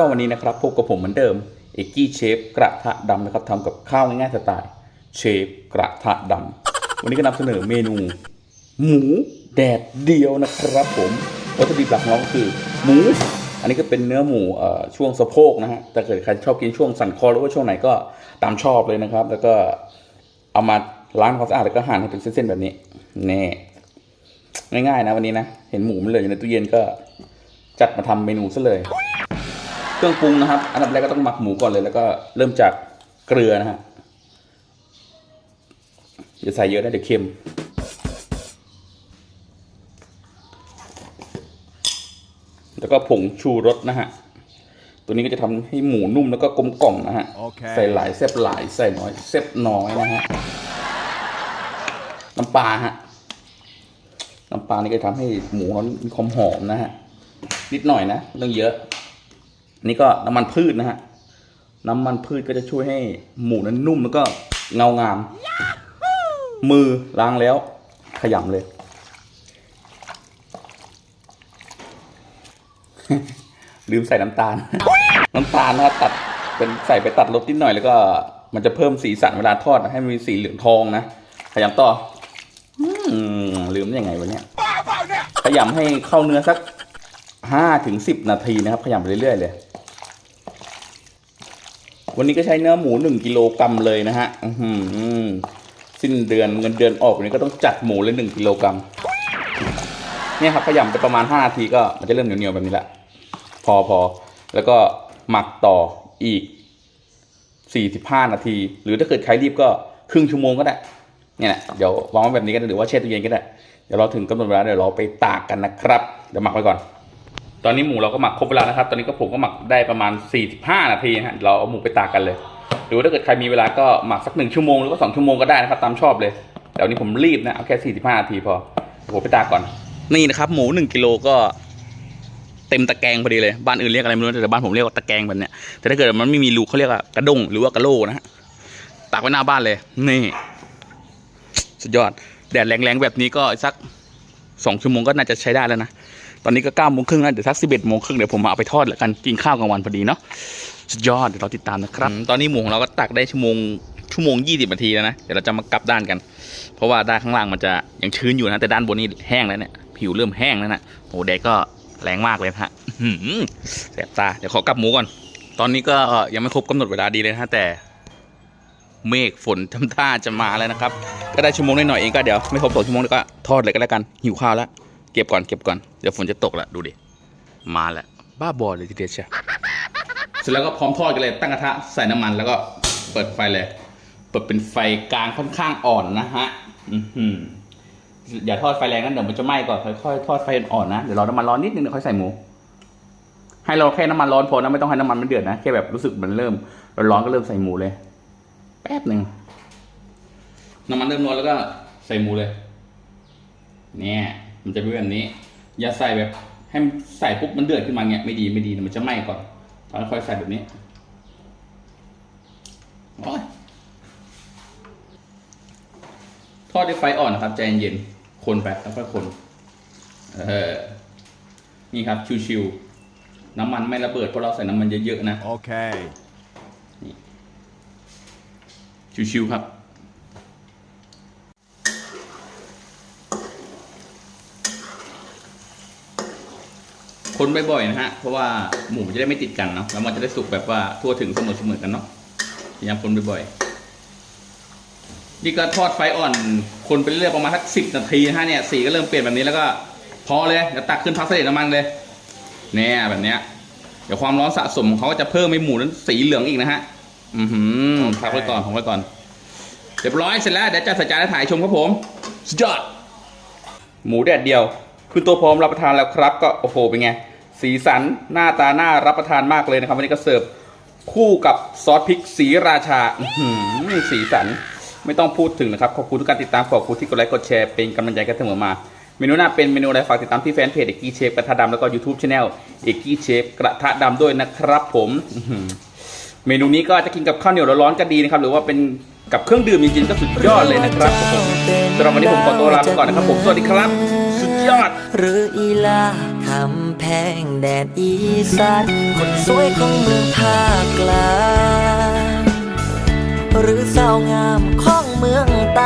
ก็วันนี้นะครับพบกับผมเหมือนเดิมเอกกี้เชฟกระทะดำนะครับทำกับข้าวง่ายๆสไตล์เชฟกระทะดำวันนี้ก็นำเสนอเมนู หมูแดดเดียวนะครับผมวัตถุดิบหลักของเราคือ หมู อันนี้ก็เป็นเนื้อหมูช่วงสะโพกนะฮะถ้าเกิดใครชอบกินช่วงสันคอหรือว่าช่วงไหนก็ตามชอบเลยนะครับ แล้วก็เอามาล้างความสะอาดแล้วก็หั่นให้เป็นเส้นๆแบบนี้นี่ง่ายๆนะวันนี้นะ เห็นหมูมันเลยอยู่ในตู้เย็นก็จัดมาทำเมนูซะเลย เครื่องปรุงนะครับ อันดับแรกก็ต้องหมักหมูก่อนเลย แล้วก็เริ่มจากเกลือนะฮะอย่าใส่เยอะนะเดี๋ยวเค็ม แล้วก็ผงชูรสนะฮะ ตัวนี้ก็จะทำให้หมูนุ่มแล้วก็กลมกล่อมนะฮะโอเคใส่หลายแซ่บหลายใส่น้อยแซ่บน้อยนะฮะ น้ำปลาฮะ น้ำปลานี่ก็ทำให้หมูเขามีความหอมนะฮะ นิดหน่อยนะไม่ต้องเยอะอั นนี่ก็น้ำมันพืชนะฮะ น้ำมันพืชก็จะช่วยให้หมูนั้นนุ่มแล้วก็เงางาม มือล้างแล้ว ขยำเลย ลืมใส่น้ำตาล น้ำตาลนะครับตัดเป็นใส่ไปตัดรสนิดหน่อยแล้วก็ มันจะเพิ่มสีสันเวลาทอดนะให้มันมีสีเหลืองทองนะ ขยำต่ออืมลืมได้ยังไงวะเนี่ยขยำให้เข้าเนื้อสักห้าถึงสิบนาทีนะครับ ขยำไปเรื่อยๆเลย วันนี้ก็ใช้เนื้อหมูหนึ่งกิโลกรัมเลยนะฮะอื้อหือสิ้นเดือนเงินเดือนออกวันนี้ก็ต้องจัดหมูเลยหนึ่งกิโลกรัมเนี่ยครับขยำไปประมาณห้านาทีก็มันจะเริ่มเหนียวๆแบบนี้แหละพอพอแล้วก็หมักต่ออีกสี่สิบห้านาที หรือถ้าเกิดใครรีบก็ครึ่งชั่วโมงก็ได้เนี่ยแหละเดี๋ยววางไว้แบบนี้ก็ได้หรือว่าแช่ตู้เย็นก็ได้เดี๋ยวเราถึงกำหนดเวลาเดี๋ยวเราไปตากกันนะครับ เดี๋ยวหมักไว้ก่อน ตอนนี้หมูเราก็หมักครบเวลานะครับ ตอนนี้ก็ผมก็หมักได้ประมาณ 45 นาทีนะฮะ เราเอาหมูไปตากกันเลย หรือว่าถ้าเกิดใครมีเวลาก็หมักสักหนึ่งชั่วโมงหรือว่าสองชั่วโมงก็ได้นะครับตามชอบเลยแต่วันนี้ผมรีบนะ เอาแค่ 45 นาทีพอผมไปตากก่อน นี่นะครับหมูหนึ่งกิโลก็เต็มตะแกรงพอดีเลย บ้านอื่นเรียกอะไรไม่รู้แต่บ้านผมเรียกว่าตะแกรงแบบเนี้ย แต่ถ้าเกิดมันไม่มีรูเขาเรียกว่ากระด้งหรือว่ากระโลนะฮะ ตากไว้หน้าบ้านเลย นี่ สุดยอด แดดแรงๆแบบนี้ก็สักสองชั่วโมงก็น่าจะใช้ได้แล้วนะ อนนี้ก็เก้าโมงครึ่งแล้วเดี๋ยวสักสิบเอ็ดโมงครึ่งเดี๋ยวผมมาเอาไปทอดแล้วกันกินข้าวกลางวันพอดีเนาะสุดยอดเดี๋ยวเราติดตามนะครับ ตอนนี้หมูของเราก็ตักได้ชั่วโมงชั่วโมงยี่สิบนาทีแล้วนะเดี๋ยวเราจะมากลับด้านกัน เพราะว่าด้านข้างล่างมันจะยังชื้นอยู่นะแต่ด้านบนนี่แห้งแล้วเนี่ยผิวเริ่มแห้งแล้วนะโอ้แดดก็แรงมากเลยฮะแสบตาเดี๋ยวขอกลับหมูก่อน ตอนนี้ก็ยังไม่ครบกำหนดเวลาดีเลยนะฮะแต่เมฆฝนทำท่าจะมาแล้วนะครับ ก็ได้ชั่วโมงหน่อยๆเองก็เดี๋ยวไม่ครบสองชั่วโมงก็ทอดเลยก็แล้วกันหิวข้าวแล้ว ก็บก่อนเก็บก่อนเดี๋ยวฝนจะตกละดูดิมาแล้วบ้าบอเลยทีเดียวเชียวเสร็จแล้วก็พร้อมทอดกันเลยตั้งกระทะใส่น้ำมันแล้วก็เปิดไฟเลย เปิดเป็นไฟกลางค่อนข้างอ่อนนะฮะอือหืออย่าทอดไฟแรงนั้นเดี๋ยวมันจะไหม้ก่อนค่อยๆทอดไฟอ่อนๆนะเดี๋ยวเราน้ำมันร้อนนิดนึงเดี๋ยวค่อยใส่หมู ให้เราแค่น้ำมันร้อนพอนะไม่ต้องให้น้ำมันมันเดือดนะแค่แบบรู้สึกมันเริ่มร้อนๆก็เริ่มใส่หมูเลย แป๊บหนึ่งน้ำมันเริ่มร้อนแล้วก็ใส่หมูเลย เนี่ย มันจะเป็นแบบนี้ อย่าใส่แบบให้มันใส่ปุ๊บมันเดือดขึ้นมาเงี้ยไม่ดีไม่ดีมันจะไหม้ก่อนตอนค่อยใส่แบบนี้โอ้ยทอดด้วยไฟอ่อนนะครับใจเย็นๆคนไปแล้วค่อยคนเออนี่ครับชิวๆน้ำมันไม่ระเบิดเพราะเราใส่น้ำมันเยอะๆนะ Okay. ชิวๆครับ คนบ่อยๆนะฮะ เพราะว่าหมูจะได้ไม่ติดกันเนาะ แล้วมันจะได้สุกแบบว่าทั่วถึงเสมอๆกันเนาะ พยายามคนบ่อยๆ นี่ก็ทอดไฟอ่อน คนไปเรื่อยๆประมาณสักสิบนาทีนะฮะเนี่ย สีก็เริ่มเปลี่ยนแบบนี้แล้วก็พอเลยเดี๋ยวตักขึ้นพักเสด็จน้ำมันเลย เนี่ยแบบเนี้ย เดี๋ยวความร้อนสะสมของเขาก็จะเพิ่มให้หมูนั้นสีเหลืองอีกนะฮะ อือหือพักไว้ก่อนพักไว้ก่อน เรียบร้อยเสร็จแล้วเดี๋ยวจะใส่จานและถ่ายชมครับผมสุดยอด หมูแดดเดียวคือตัวพร้อมรับประทานแล้วครับ ก็โอ้โหเป็นไง สีสันหน้าตาน่ารับประทานมากเลยนะครับ วันนี้ก็เสิร์ฟคู่กับซอสพริกสีราชาหือสีสันไม่ต้องพูดถึงนะครับ ขอบคุณทุกการติดตามขอบคุณที่กดไลค์กดแชร์เป็นกำลังใจกันเสมอมา เมนูหน้าเป็นเมนูอะไรฝากติดตามที่แฟนเพจเอกกี้เชฟกระทะดำแล้วก็ YouTube Channel เอกกี้เชฟกระทะดำด้วยนะครับ ผมเมนูนี้ก็จะกินกับข้าวเหนียวร้อนๆก็ดีนะครับ หรือว่าเป็นกับเครื่องดื่มจริงๆก็สุดยอดเลยนะครับผมสำหรับวันนี้ผมขอตัวลาไปก่อนนะครับผมสวัสดีครับ อด หรืออีลาคำแพงแดนอีสานคนสวยของเมืองภาคกลาง หรือสาวงามของเมืองใต